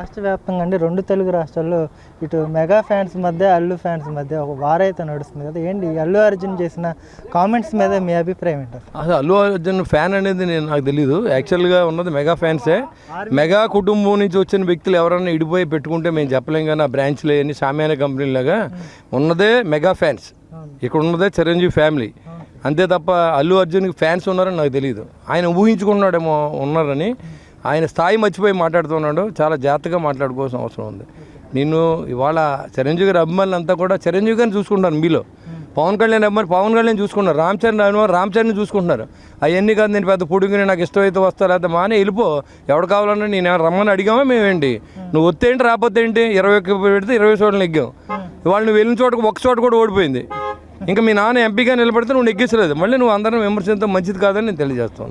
రాష్ట్ర వ్యాప్తంగా అండి రెండు తెలుగు రాష్ట్రాల్లో ఇటు మెగా ఫ్యాన్స్ మధ్య అల్లు ఫ్యాన్స్ మధ్య ఒక వార్ అయితే నడుస్తుంది కదా. ఏంటి అల్లు అర్జున్ చేసిన కామెంట్స్ మీద మీ అభిప్రాయం ఏంటి? అసలు? అల్లు అర్జున్ ఫ్యాన్ అనేది నేను నాకు తెలియదు యాక్చువల్గా ఉన్నది మెగా ఫ్యాన్సే. మెగా కుటుంబం నుంచి వచ్చిన వ్యక్తులు ఎవరైనా ఇడిపోయి పెట్టుకుంటే మేము చెప్పలేం కానీ ఆ బ్రాంచ్లు అన్ని సామాన్య కంపెనీలాగా ఉన్నదే మెగా ఫ్యాన్స్. ఇక్కడ ఉన్నదే చిరంజీవి ఫ్యామిలీ. అంతే తప్ప అల్లు అర్జున్కి ఫ్యాన్స్ ఉన్నారని నాకు తెలియదు ఆయన ఊహించుకున్నాడేమో ఉన్నారని. ఆయన స్థాయి మర్చిపోయి మాట్లాడుతున్నాడు. చాలా జాగ్రత్తగా మాట్లాడుకోవాల్సిన అవసరం ఉంది. నిన్ను ఇవాళ చిరంజీవి గారి అభిమానులు అంతా కూడా చిరంజీవి గారిని చూసుకుంటాను మీలో. పవన్ కళ్యాణ్ అభిమాని పవన్ కళ్యాణ్ చూసుకుంటారు. రామ్ చరణ్ అభిమాని రామ్ చరణ్ చూసుకుంటున్నారు. అవన్నీ కాదు నేను పెద్ద పొడుగుని నాకు ఇష్టమైతే వస్తా లేదా మానే వెళ్ళిపో. ఎవడు కావాలన్నా నేను రమ్మని అడిగామా మేమేంటి? నువ్వు వస్తే ఏంటి రాకపోతే ఏంటి? ఇరవై ఒక్క పెడితే ఇరవై చోట్ల నెగ్గాం. ఇవాళ నువ్వు వెళ్ళిన చోటకు ఒక చోట కూడా ఓడిపోయింది. ఇంకా మీ నాన్న ఎంపీగా నిలబడితే నువ్వు నెగ్గించలేదు. మళ్ళీ నువ్వు అందరం విమర్శించడం మంచిది కాదని నేను తెలియజేస్తాను.